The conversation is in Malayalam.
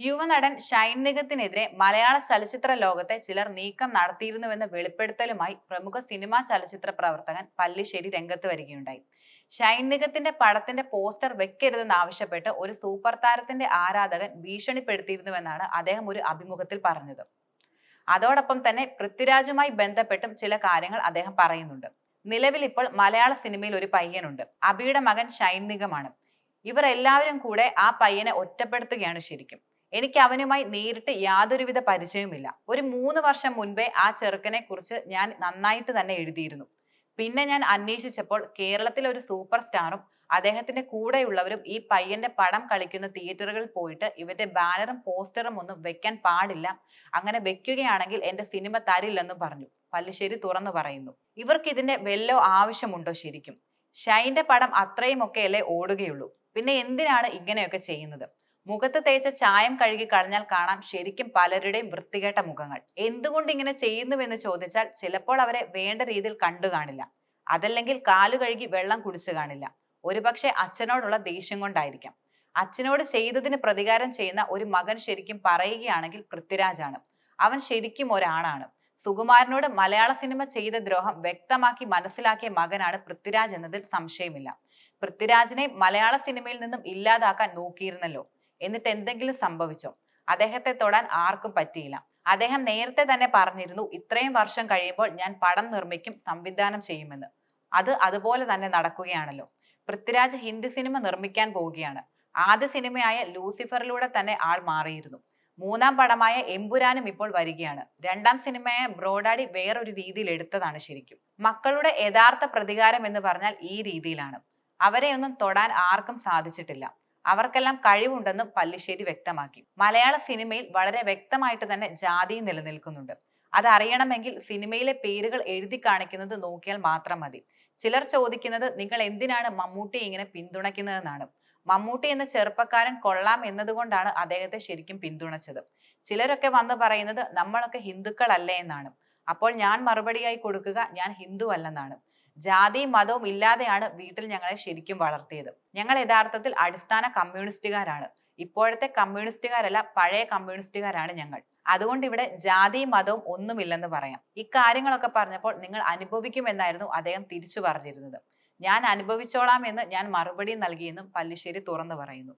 യുവനടൻ ഷൈൻ നിഗത്തിനെതിരെ മലയാള ചലച്ചിത്ര ലോകത്തെ ചിലർ നീക്കം നടത്തിയിരുന്നുവെന്ന വെളിപ്പെടുത്തലുമായി പ്രമുഖ സിനിമാ ചലച്ചിത്ര പ്രവർത്തകൻ പല്ലിശ്ശേരി രംഗത്ത് വരികയുണ്ടായി. ഷൈൻ നിഗത്തിന്റെ പടത്തിന്റെ പോസ്റ്റർ വെക്കരുതെന്ന് ആവശ്യപ്പെട്ട് ഒരു സൂപ്പർ താരത്തിന്റെ ആരാധകൻ ഭീഷണിപ്പെടുത്തിയിരുന്നുവെന്നാണ് അദ്ദേഹം ഒരു അഭിമുഖത്തിൽ പറഞ്ഞത്. അതോടൊപ്പം തന്നെ പൃഥ്വിരാജുമായി ബന്ധപ്പെട്ടും ചില കാര്യങ്ങൾ അദ്ദേഹം പറയുന്നുണ്ട്. നിലവിൽ ഇപ്പോൾ മലയാള സിനിമയിൽ ഒരു പയ്യനുണ്ട്. അബിയുടെ മകൻ ഷൈൻ നിഗമാണ് ഇവർ എല്ലാവരും കൂടെ ആ പയ്യനെ ഒറ്റപ്പെടുത്തുകയാണ് ശരിക്കും. എനിക്ക് അവനുമായി നേരിട്ട് യാതൊരുവിധ പരിചയവുമില്ല. ഒരു മൂന്ന് വർഷം മുൻപേ ആ ചെറുക്കനെ കുറിച്ച് ഞാൻ നന്നായിട്ട് തന്നെ എഴുതിയിരുന്നു. പിന്നെ ഞാൻ അന്വേഷിച്ചപ്പോൾ കേരളത്തിലെ ഒരു സൂപ്പർ സ്റ്റാറും അദ്ദേഹത്തിന്റെ കൂടെയുള്ളവരും ഈ പയ്യന്റെ പടം കളിക്കുന്ന തിയേറ്ററുകളിൽ പോയിട്ട് ഇവന്റെ ബാനറും പോസ്റ്ററും ഒന്നും വെക്കാൻ പാടില്ല. അങ്ങനെ വെക്കുകയാണെങ്കിൽ എന്റെ സിനിമ തരില്ലെന്നും പറഞ്ഞു. പല്ലിശ്ശേരി തുറന്നു പറയുന്നു. ഇവർക്ക് ഇതിന്റെ വെല്ലോ ആവശ്യമുണ്ടോ ശരിക്കും? ഷൈന്റെ പടം അത്രയും ഒക്കെയല്ലേ ഓടുകയുള്ളൂ. പിന്നെ എന്തിനാണ് ഇങ്ങനെയൊക്കെ ചെയ്യുന്നത്? മുഖത്ത് തേച്ച ചായം കഴുകി കളഞ്ഞാൽ കാണാം ശരിക്കും പലരുടെയും വൃത്തികെട്ട മുഖങ്ങൾ. എന്തുകൊണ്ട് ഇങ്ങനെ ചെയ്യുന്നുവെന്ന് ചോദിച്ചാൽ ചിലപ്പോൾ അവരെ വേണ്ട രീതിയിൽ കണ്ടു കാണില്ല. അതല്ലെങ്കിൽ കാലു കഴുകി വെള്ളം കുടിച്ചു കാണില്ല. ഒരുപക്ഷെ അച്ഛനോടുള്ള ദേഷ്യം കൊണ്ടായിരിക്കാം. അച്ഛനോട് ചെയ്തതിന് പ്രതികാരം ചെയ്യുന്ന ഒരു മകൻ ശരിക്കും പറയുകയാണെങ്കിൽ പൃഥ്വിരാജാണ്. അവൻ ശരിക്കും ഒരാണാണ്. സുകുമാരനോട് മലയാള സിനിമ ചെയ്ത ദ്രോഹം വ്യക്തമാക്കി മനസ്സിലാക്കിയ മകനാണ് പൃഥ്വിരാജ് എന്നതിൽ സംശയമില്ല. പൃഥ്വിരാജിനെ മലയാള സിനിമയിൽ നിന്നും ഇല്ലാതാക്കാൻ നോക്കിയിരുന്നല്ലോ. എന്നിട്ട് എന്തെങ്കിലും സംഭവിച്ചോ? അദ്ദേഹത്തെ തൊടാൻ ആർക്കും പറ്റിയില്ല. അദ്ദേഹം നേരത്തെ തന്നെ പറഞ്ഞിരുന്നു ഇത്രയും വർഷം കഴിയുമ്പോൾ ഞാൻ പടം നിർമ്മിക്കും സംവിധാനം ചെയ്യുമെന്ന്. അത് അതുപോലെ തന്നെ നടക്കുകയാണല്ലോ. പൃഥ്വിരാജ് ഹിന്ദി സിനിമ നിർമ്മിക്കാൻ പോവുകയാണ്. ആദ്യ സിനിമയായ ലൂസിഫറിലൂടെ തന്നെ ആൾ മാറിയിരുന്നു. മൂന്നാം പടമായ എമ്പുരാനും ഇപ്പോൾ വരികയാണ്. രണ്ടാം സിനിമയായ ബ്രോഡാഡി വേറൊരു രീതിയിൽ എടുത്തതാണ് ശരിക്കും. മക്കളുടെ യഥാർത്ഥ പ്രതികാരം എന്ന് പറഞ്ഞാൽ ഈ രീതിയിലാണ്. അവരെയൊന്നും തൊടാൻ ആർക്കും സാധിച്ചിട്ടില്ല. അവർക്കെല്ലാം കഴിവുണ്ടെന്നും പല്ലിശ്ശേരി വ്യക്തമാക്കി. മലയാള സിനിമയിൽ വളരെ വ്യക്തമായിട്ട് തന്നെ ജാതി നിലനിൽക്കുന്നുണ്ട്. അതറിയണമെങ്കിൽ സിനിമയിലെ പേരുകൾ എഴുതി കാണിക്കുന്നത് നോക്കിയാൽ മാത്രം മതി. ചിലർ ചോദിക്കുന്നത് നിങ്ങൾ എന്തിനാണ് മമ്മൂട്ടി ഇങ്ങനെ പിന്തുണയ്ക്കുന്നതെന്നാണ്. മമ്മൂട്ടി എന്ന ചെറുപ്പക്കാരൻ കൊള്ളാം എന്നതുകൊണ്ടാണ് അദ്ദേഹത്തെ ശരിക്കും പിന്തുണച്ചത്. ചിലരൊക്കെ വന്ന് പറയുന്നത് നമ്മളൊക്കെ ഹിന്ദുക്കളല്ലേ എന്നാണ്. അപ്പോൾ ഞാൻ മറുപടിയായി കൊടുക്കുക ഞാൻ ഹിന്ദു അല്ലെന്നാണ് ജാതിയും മതവും ഇല്ലാതെയാണ് വീട്ടിൽ ഞങ്ങളെ ശരിക്കും വളർത്തിയത്. ഞങ്ങൾ യഥാർത്ഥത്തിൽ അടിസ്ഥാന കമ്മ്യൂണിസ്റ്റുകാരാണ്. ഇപ്പോഴത്തെ കമ്മ്യൂണിസ്റ്റുകാരല്ല പഴയ കമ്മ്യൂണിസ്റ്റുകാരാണ് ഞങ്ങൾ. അതുകൊണ്ട് ഇവിടെ ജാതിയും മതവും ഒന്നുമില്ലെന്ന് പറയാം. ഇക്കാര്യങ്ങളൊക്കെ പറഞ്ഞപ്പോൾ നിങ്ങൾ അനുഭവിക്കുമെന്നായിരുന്നു അദ്ദേഹം തിരിച്ചു പറഞ്ഞിരുന്നത്. ഞാൻ അനുഭവിച്ചോളാം എന്ന് ഞാൻ മറുപടി നൽകിയെന്നും പല്ലിശ്ശേരി തുറന്നു പറയുന്നു.